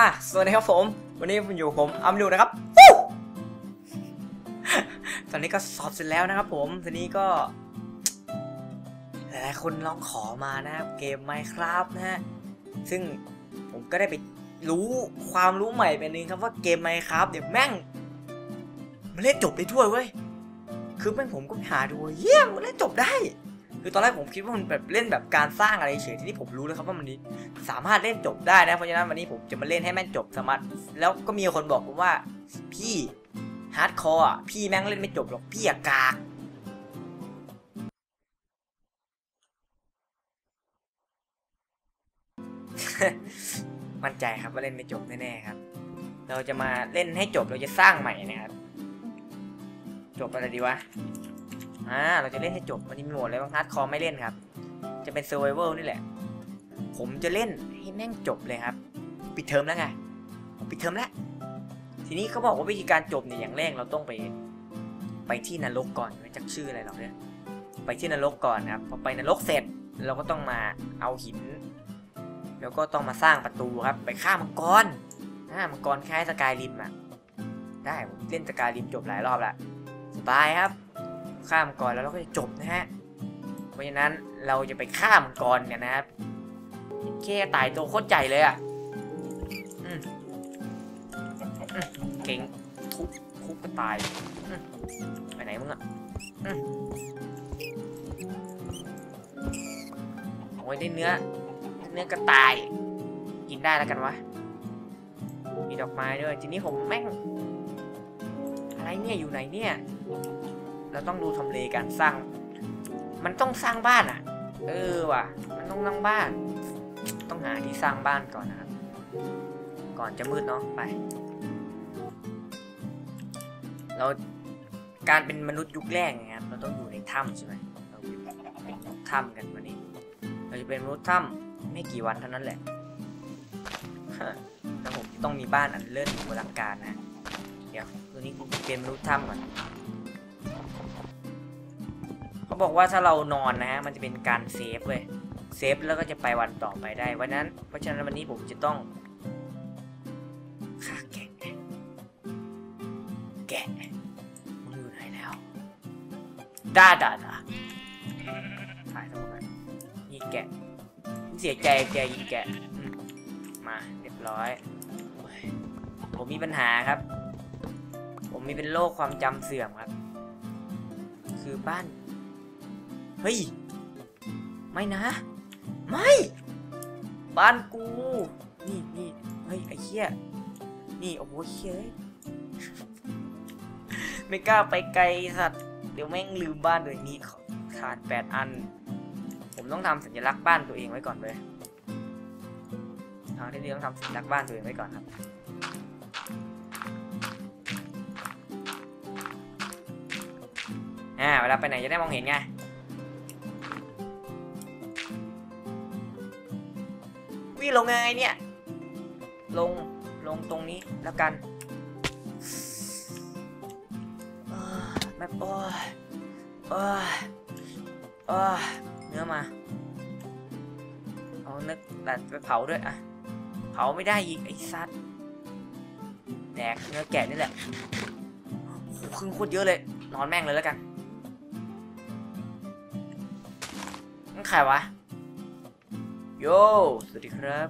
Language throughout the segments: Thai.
อะสวัสดีครับผม วันนี้ผมอยู่ผมอัมดูนะครับ ตอนนี้ก็สอบเสร็จแล้วนะครับผม ทีนี้ก็ หลายๆคนร้องขอมานะครับเกม Minecraft นะฮะ ซึ่งผมก็ได้ไปรู้ความรู้ใหม่ไปนึงครับว่าเกม Minecraft เดี๋ยวแม่ง มันเล่นจบได้ด้วยเว้ย คือแม่งผมก็หาดูเยี่ยมมันเล่นจบได้ คือตอนแรกผมคิดว่ามันแบบเล่นแบบการสร้างอะไรเฉยที่นี่ผมรู้แล้วครับว่ามันนี้สามารถเล่นจบได้นะเพราะฉะนั้นวันนี้ผมจะมาเล่นให้แม่งจบสามารถ แล้วก็มีคนบอกผมว่า พี่ฮาร์ดคอร์อะพี่แม่งเล่นไม่จบหรอกพี่อะกากมั่นใจครับว่าเล่นไม่จบแน่ๆครับ เราจะมาเล่นให้จบเราจะสร้างใหม่นะครับ จบอะไรดีวะ อ่าเราจะเล่นให้จบมันมีโหมดอะไรบ้างฮาร์ดคอร์ไม่เล่นครับ จะเป็น survival นี่แหละ ผมจะเล่นให้แม่งจบเลยครับ ปิดเทอมแล้วไงผมปิดเทอมแล้ว ทีนี้เขาบอกว่าวิธีการจบเนี่ยอย่างแรกเราต้องไป ไปที่นรกก่อนไม่จักชื่ออะไรหรอกเนี่ยไปที่นรกก่อนครับพอไปนรกเสร็จเราก็ต้องมาเอาหิน แล้วก็ต้องมาสร้างประตูครับ ไปฆ่ามังกรอ่ามังกรคล้ายสกายริมอะได้ผมเล่นสกายริมจบหลายรอบล้วสบายครับ ข้ามก่อนแล้วเราก็จะจบนะฮะ เพราะฉะนั้นเราจะไปข้ามก่อนกันนะครับแค่ตายตัวโคตรใหญ่เลยอะเก่งทุบทุบก็ตายไปไหนมึงอะโอ้ยได้เนื้อ เนื้อกระต่าย กินได้แล้วกันวะ มีดอกไม้ด้วย ทีนี้ผมแม่ง อะไรเนี่ยอยู่ไหนเนี่ย เราต้องดูทำเลการสร้าง มันต้องสร้างบ้านอะ เออว่ะ มันต้องสร้างบ้าน ต้องหาที่สร้างบ้านก่อนนะครับ ก่อนจะมืดเนาะไป เราการเป็นมนุษย์ยุคแรกไงครับ เราต้องอยู่ในถ้ำใช่ไหมเราเป็นถ้ำกันวันนี้ เราจะเป็นมนุษย์ถ้ำไม่กี่วันเท่านั้นแหละแล้วผมต้องมีบ้านอันเลิศหรูอลังการนะ เดี๋ยวตัวนี้กูเป็นมนุษย์ถ้ำก่อน เขาบอกว่าถ้าเรานอนนะฮะมันจะเป็นการเซฟเว้ยเซฟแล้วก็จะไปวันต่อไปได้วันนั้น เพราะฉะนั้นวันนี้ผมจะต้องฆ่าแกะแกะมึงอยู่ไหนแล้วด่าด่าด่าถ่ายทั้งหมดยนี่แกะเสียใจแกยิงแกะมาเรียบร้อย ผมมีปัญหาครับ ผมมีเป็นโรคความจำเสื่อมครับ คือบ้าน เฮ้ย ไม่นะ ไม่ บ้านกู นี่นี่เฮ้ยไอ้เหี้ย นี่โอ้โหเฮ้ย ไม่กล้าไปไกลสัตว์ เดี๋ยวแม่งลืมบ้านตัวเองนี่ขาดแปดอัน ผมต้องทำสัญลักษณ์บ้านตัวเองไว้ก่อนเลยทางที่ดีต้องทำสัญลักษณ์บ้านตัวเองไว้ก่อนครับอ่าเวลาไปไหนจะได้มองเห็นไง วิ่ลงไงเนี่ย ลง ลงตรงนี้แล้วกันแบบโอ้ยโอ้ยโอ้ยเนื้อมา เอาเนื้อแต่ไปเผาด้วยอะเผาไม่ได้อีกไอ้สัตว์แดกเนื้อแกะนี่แหละโอ้โหครึ่งโคตรเยอะเลย นอนแม่งเลยแล้วกันนั่นใครวะ โย สวัสดีครับ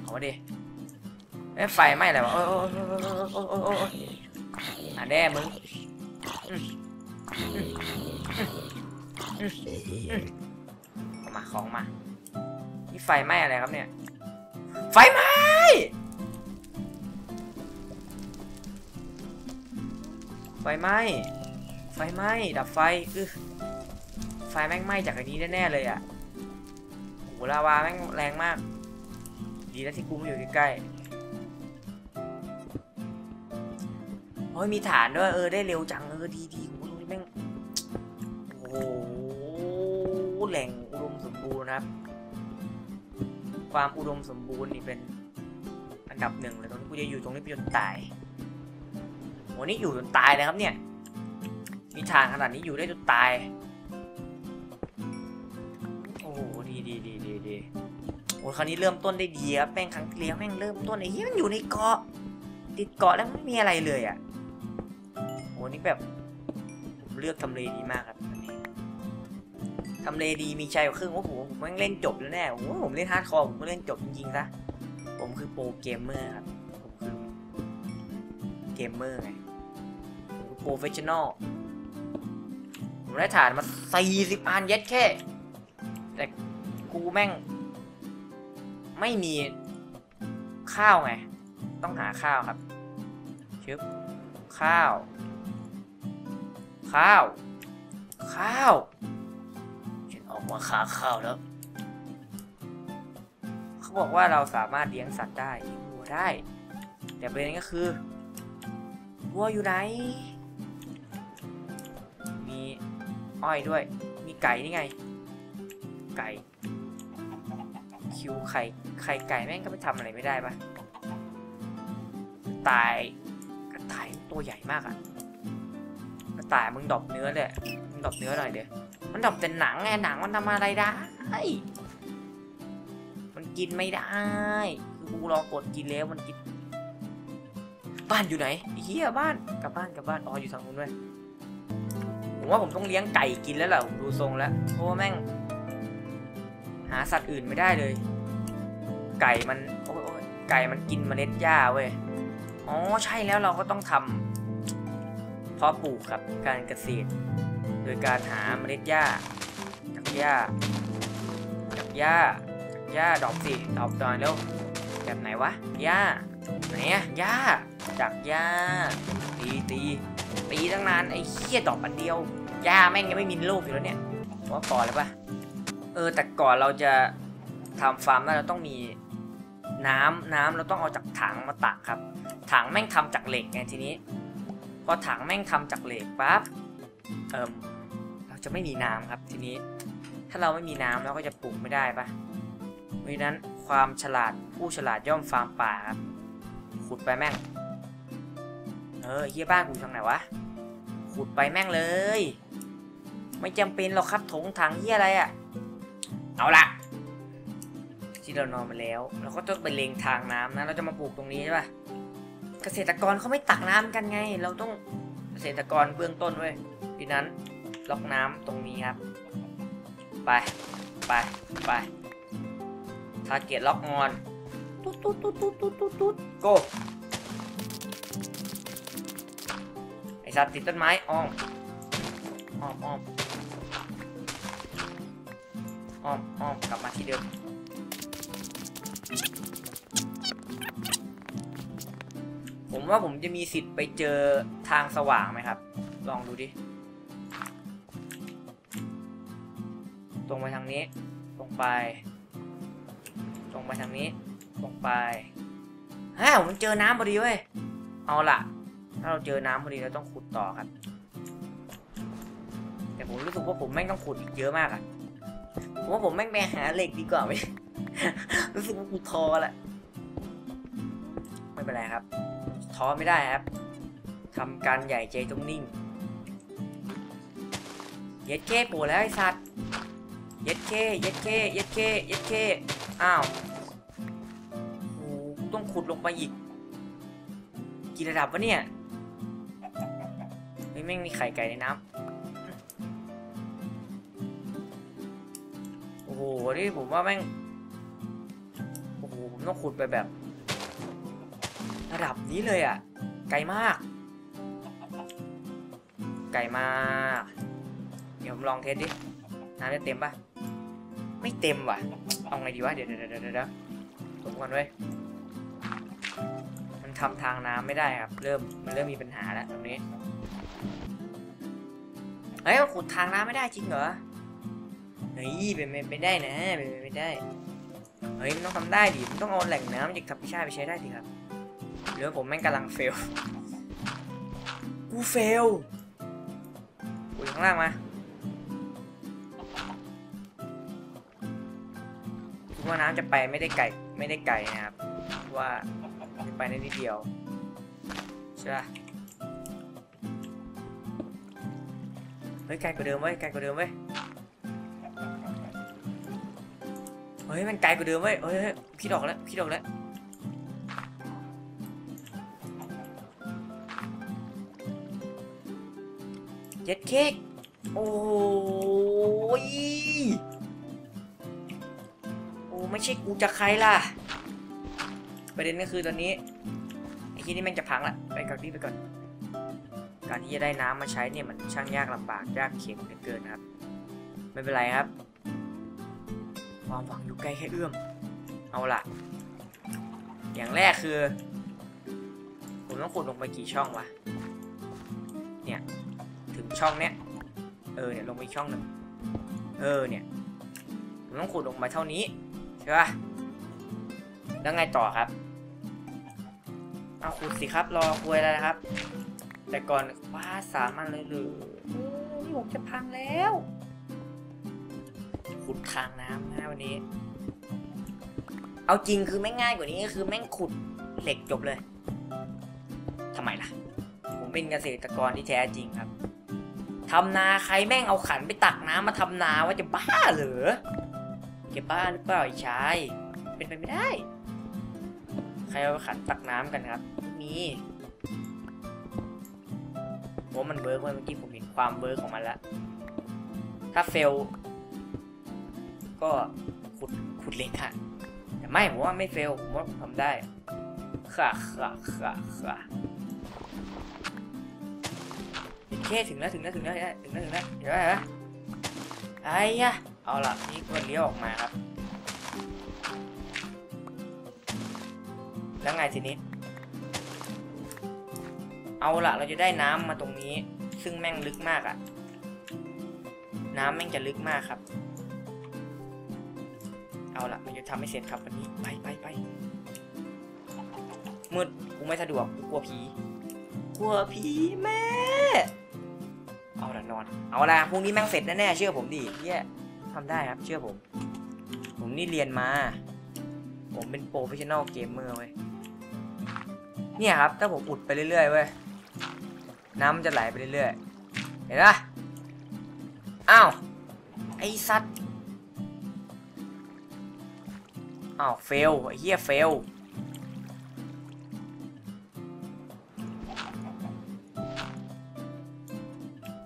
เอามาดิเอ้ยไฟไหม้อะไรวะโอ้ยโอ้ยโอ้ยโอ้ยโอ้ยโอ้ยอะแน่มึงอืมอืมาของมา นี่ไฟไหม้อะไรครับเนี่ย ไฟไหม้ไฟไหม้ไฟไหม้ดับไฟอือไฟแม่งไหม้จากอันนี้แน่ๆเลยอะ โหลาวาแม่งแรงมาก ดีแล้วที่กูไม่อยู่ใกล้ๆโอ้ยมีฐานด้วยเออได้เร็วจังเออดีดีโอ้ยแม่งโอ้โหแหล่งอุดมสมบูรณ์ครับ ความอุดมสมบูรณ์นี่เป็นอันดับหนึ่งเลยตรงนี้กูจะอยู่ตรงนี้ไปจนตายโหนี่อยู่จนตายเลยครับเนี่ย มีทางขนาดนี้อยู่ได้จนตาย ดีดีดีดีดีโอ้คราวนี้เริ่มต้นได้ดีครับแม่งครั้งที่แล้วแม่งเริ่มต้นไอ้เหี้ยมันอยู่ในเกาะ ติดเกาะแล้วไม่มีอะไรเลยอะโอ้นี่แบบผมเลือกทำเลดีมากครับอันนี้ทำเลดีมีชัยกว่าครึ่งโอ้โหผมแม่งเล่นจบแล้วแน่โอ้โหผมเล่นฮาร์ดคอร์ผมก็เล่นจบจริงๆซะผมคือโปรเกมเมอร์ครับผมคือเกมเมอร์ไงผมคือโปรเฟชชั่นอลผมได้ฐานมา40อันเย็ดแค่แต่ กูแม่ง ไม่มีข้าวไง ต้องหาข้าวครับชึบข้าว ข้าว ข้าว ฉันออกมาขาข้าวแล้ว เขาบอกว่าเราสามารถเลี้ยงสัตว์ได้เลี้ยงวัวได้ แต่ประเด็นก็คือวัวอยู่ไหน มีอ้อยด้วย มีไก่นี่ไง ไก่ คิวไข่ไข่ไก่แม่งก็ไปทำอะไรไม่ได้ปะตายกระต่ายตัวใหญ่มากอะกระต่ายมึงดอปเนื้อเลยมึงดอปเนื้อหน่อยเดี๋ยวมันดอปแต่หนังไงหนังมันทำอะไรได้มันกินไม่ได้คือกูรอกดกินแล้วมันกิน บ้านอยู่ไหนเฮียบ้านกลับบ้านกลับบ้านอ๋ออยู่ทางนู้นด้วยผมว่าผมต้องเลี้ยงไก่กินแล้วแหละผมดูทรงแล้วเพราะว่าแม่ง หาสัตว์อื่นไม่ได้เลย ไก่มันโอ้ยไก่มันกินเมล็ดหญ้าเว้ยอ๋อใช่แล้วเราก็ต้องทำเพาะปลูกครับการเกษตร โดยการหาเมล็ดหญ้าจากหญ้าจากหญ้าจากหญ้าดอกสิดอกหน่อยแล้วแบบไหนวะหญ้าไหนอะหญ้าจากหญ้าตีตีตีตั้งนานไอ้เหี้ยดอกอันเดียวหญ้าแม่งยังไม่มีโลกอยู่แล้วเนี่ยว่าพอเลยปะ ออแต่ก่อนเราจะทำฟาร์มได้เราต้องมีน้ำน้ำเราต้องเอาจากถังมาตักครับ ถังแม่งทำจากเหล็กไงทีนี้ พอถังแม่งทำจากเหล็กปั๊บเอิมเราจะไม่มีน้ำครับทีนี้ ถ้าเราไม่มีน้ำเราก็จะปลูกไม่ได้ปะเพราะนั้นความฉลาดผู้ฉลาดย่อมฟาร์มป่าครับขุดไปแม่ง เออเฮียบ้านกูอยู่ทางไหนวะขุดไปแม่งเลย ไม่จำเป็นหรอกครับถงถังเฮียอะไรอะ่ะ เอาละที่เรานอนมาแล้ว เราก็ต้องไปเลงทางน้ำนะ เราจะมาปลูกตรงนี้ใช่ปะเกษตรกรเขาไม่ตักน้ำกันไง เราต้องเกษตรกรเบื้องต้นเว้ยดังนั้นล็อกน้ำตรงนี้ครับ ไป ไป ไปทาเก็ตล็อกออนตุ๊ดตุ๊ดตุ๊ดตุ๊ดตุ๊ดตุ๊ดตุ๊ดโกไอสัตว์ติดต้นไม้อ้อมอ้อมอ้อม อ้อมอ้อมกลับมาที่เดิมผมว่าผมจะมีสิทธิ์ไปเจอทางสว่างไหมครับ ลองดูดิ ตรงไปทางนี้ ตรงไป ตรงไปทางนี้ ตรงไปฮ่าผมเจอน้ำพอดีเว้ย เอาล่ะ ถ้าเราเจอน้ำพอดีเราต้องขุดต่อครับ แต่ผมรู้สึกว่าผมแม่งต้องขุดอีกเยอะมากอะ ผมว่าผมแม่งไปหาเหล็กดีกว่าไหมรู้สึกว่ากูท้อล้วไม่เป็นไรครับ ท้อไม่ได้ครับทำการใหญ่ใจต้องนิ่ง เย็ดเคโปรแล้วไอ้สัตว์ เย็ดเค เย็ดเค เย็ดเค เย็ดเค อ้าวโอ้กูต้องขุดลงไปอีก กี่ระดับวะเนี่ยเฮ้ยแม่งมีไข่ไก่ในน้ำ นี่ผมว่าแม่ง โอ้โห ผมต้องขุดไปแบบ ระดับนี้เลยอะ ไกลมาก ไกลมาก เดี๋ยวผมลองเทสดิ น้ำจะเต็มปะไม่เต็มว่ะ เอาไงดีวะ เดี๋ยวเดี๋ยวเดี๋ยวเดี๋ยวสมกันเว้ยมันทำทางน้ำไม่ได้ครับ เริ่ม มันเริ่มมีปัญหาแล้วตรงนี้ เฮ้ยมันขุดทางน้ำไม่ได้จริงเหรอ เฮ้ยเป็นไปไม่ได้นะเป็นไปไม่ได้เฮ้ยมันต้องทำได้ดิมันต้องเอาแหล่งน้ำจากธรรมชาติไปใช้ได้ดิครับหรือผมแม่งกำลังเฟลกูเฟลกูข้างล่างมาคิดว่าน้ำจะไปไม่ได้ไกลไม่ได้ไกลนะครับว่าจะไปได้นิดเดียวใช่ปะเฮ้ยไกลกว่าเดิมเว้ยไกลกว่าเดิมเว้ย เฮ้ยมันไกลกว่าเดิมเว้ยเฮ้ยเฮ้ยคิดอกแล้วคิดอกแล้วเจ็ดเค้กโอ้ยโอ้ไม่ใช่กูจะใครล่ะ ประเด็นก็คือตอนนี้ไอ้ที่นี่แม่งจะพังละไปก่อนพี่ไปก่อน การที่จะได้น้ำมาใช้เนี่ยมันช่างยากลำบากยากเข็ญเหลือเกินครับ ไม่เป็นไรครับ ความหวังอยู่ใกล้แค่เอื้อม เอาล่ะ อย่างแรกคือ ผมต้องขุดลงไปกี่ช่องวะ เนี่ย ถึงช่องเนี้ย เออเนี่ยลงไปช่องหนึ่ง เออเนี่ย ผมต้องขุดลงมาเท่านี้ใช่ปะแล้วไงต่อครับ เอาขุดสิครับ รอคุยอะไรนะครับ แต่ก่อนว้าสามันเลยหรือเออนี่ผมจะพังแล้ว ขุดทางน้ำนะวันนี้ เอาจริงคือแม่งง่ายกว่านี้ก็คือแม่งขุดเหล็กจบเลยทำไมล่ะ ผมเป็นเกษตรกรที่แท้จริงครับทำนาใครแม่งเอาขันไปตักน้ำมาทำนาว่าจะบ้าเหรอจะบ้าหรือเปล่าไอ้ชาย เป็นไปไม่ได้ ใครเอาขันตักน้ำกันครับ มีผมว่ามันเวิร์กเมื่อกี้ผมเห็นความเวิร์กของมันแล้ว ถ้าเฟล ก็ขุดขุดเหล็กค่ะแต่ไม่ผมว่าไม่เฟลผมว่าผมทำได้ค่ะค่ะค่ะค่ะโอเคถึงแล้วถึงแล้วถึงแล้วถึงแล้วถึงแล้วเดี๋ยวไรวะไอ้ยะเอาล่ะนี่ก็เลี้ยวออกมาครับ แล้วไงทีนี้ เอาล่ะเราจะได้น้ำมาตรงนี้ ซึ่งแม่งลึกมากอะน้ำแม่งจะลึกมากครับ เอาละมันจะทำให้เสร็จครับวันนี้ไปไปไปมืดกูไม่สะดวกกูกลัวผีกลัวผีแม่ เอาละนอน เอาละพรุ่งนี้แม่งเสร็จแน่ๆเชื่อผมดิเฮียทำได้ครับเชื่อผม ผมนี่เรียนมา ผมเป็นโปรเฟชชั่นอลเกมเมอร์เว้ยเนี่ยครับ ถ้าผมอุดไปเรื่อยๆเว้ยน้ำมันจะไหลไปเรื่อยๆ เห็นปะอ้าว ไอสัตว์ อ้าวเฟลไอ้เหี้ยเฟล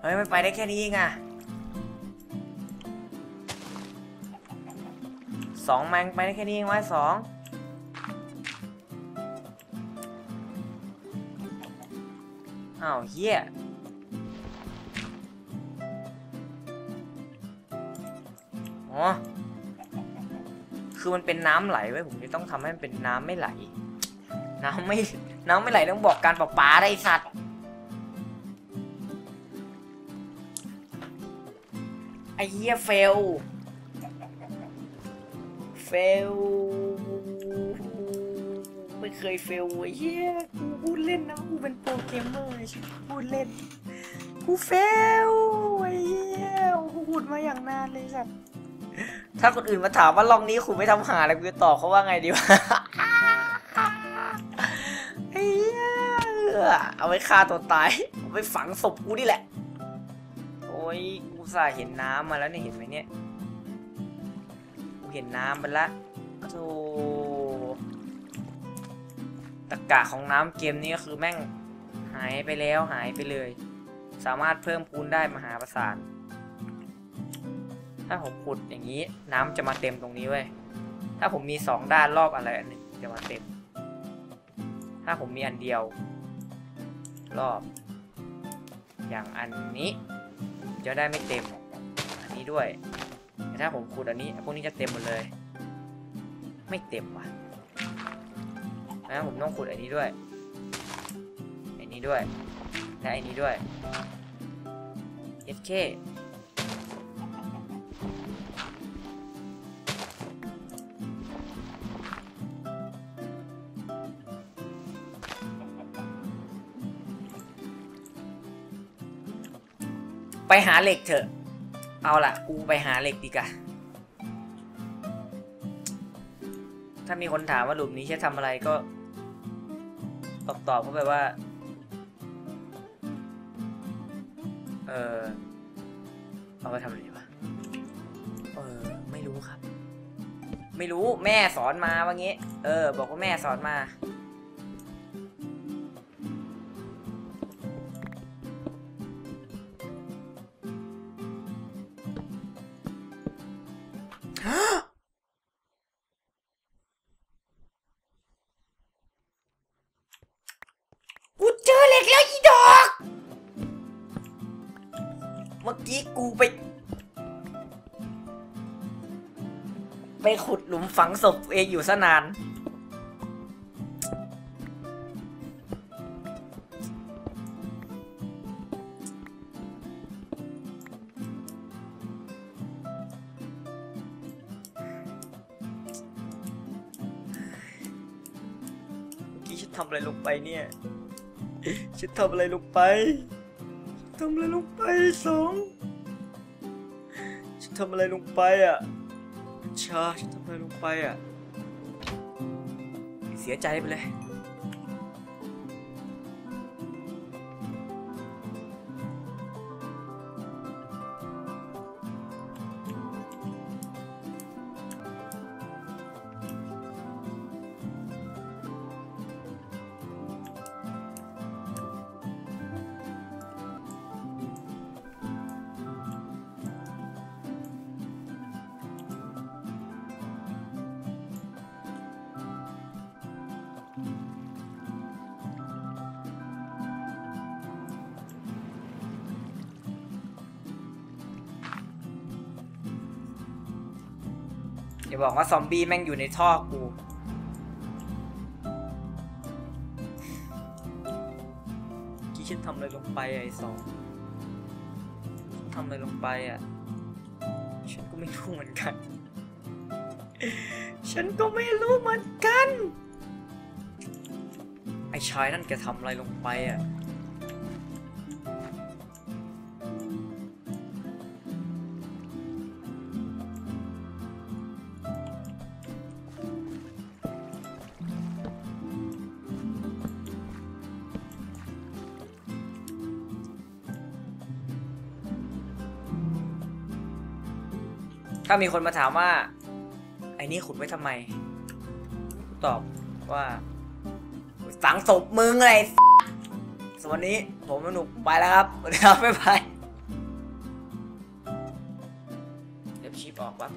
เฮ้ย มันไปได้แค่นี้เองอะสองแมงไปได้แค่นี้เองไว้สองอ้าวเฮียอ๋อ คือมันเป็นน้ำไหลไว้ผมจะต้องทำให้มันเป็นน้ำไม่ไหล น้ำไม่ น้ำไม่ไหลต้องบอกการประปาได้สัตว์ไอ้เหี้ยเฟลเฟลไม่เคยเฟลไอ้เหี้ยกูพูดเล่นนะกูเป็นโปรเกมเมอร์ช่พูดเล่นกูเฟลไอ้เหี้ยกูพูดมาอย่างนานเลยสัตว์ ถ้าคนอื่นมาถามว่าลองนี้คุณไม่ทำหาแล้วกูจะตอบเขาว่าไงดีวะเอาไว้ฆ่าตัวตายเอาไว้ฝังศพกูนี่แหละ โอ้ยกูสาเห็นน้ำมาแล้วเนี่ยเห็นไหมเนี่ยกูเห็นน้ำไปละโธ่ตะกะของน้ำเกมนี้ก็คือแม่งหายไปแล้วหายไปเลย สามารถเพิ่มพูนได้มหาประสาน ถ้าผมขุดอย่างนี้น้ำจะมาเต็มตรงนี้เว้ย ถ้าผมมีสองด้านรอบอะไรอันหนึ่งจะมาเต็ม ถ้าผมมีอันเดียว รอบ อย่างอันนี้จะได้ไม่เต็ม อันนี้ด้วย แต่ถ้าผมขุดอันนี้พวกนี้จะเต็มหมดเลย ไม่เต็มว่ะนะผมต้องขุดอันนี้ด้วย อันนี้ด้วย และอันนี้ด้วย SK ไปหาเหล็กเถอะ เอาล่ะ กูไปหาเหล็กดีกว่าถ้ามีคนถามว่าหลุมนี้ใช้ทำอะไรก็ ตอบตอบเขาไปว่า เออเอาไปทำอะไรวะ เออ ไม่รู้ครับ ไม่รู้แม่สอนมาว่างี้ เออ บอกว่าแม่สอนมา มื่อกี้กูไป ไปขุดหลุมฝังศพเองอยู่ซะนาน เมื่อกี้ฉันทำอะไรลงไปเนี่ย ฉันทำอะไรลงไป ทำอะไรลงไปสองฉันทำอะไรลงไปอะชาฉันทำอะไรลงไปอะเสียใจไปเลย อย่าบอกว่าซอมบี้แม่งอยู่ในท่อกู กี้ฉันทำอะไรลงไปไอ้สองทำอะไรลงไปอะ ฉันก็ไม่รู้เหมือนกัน ฉันก็ไม่รู้เหมือนกัน ไอ้ชายนั่นแกทำอะไรลงไปอะ ถ้ามีคนมาถามว่า ไอ้นี่ขุดไว้ทำไมกูตอบว่าฝังศพมึงอะไรสวันนี้ผมสนุกไปแล้วครับสวัสดีครับบ๊ายบายเล็บชีพออกวะ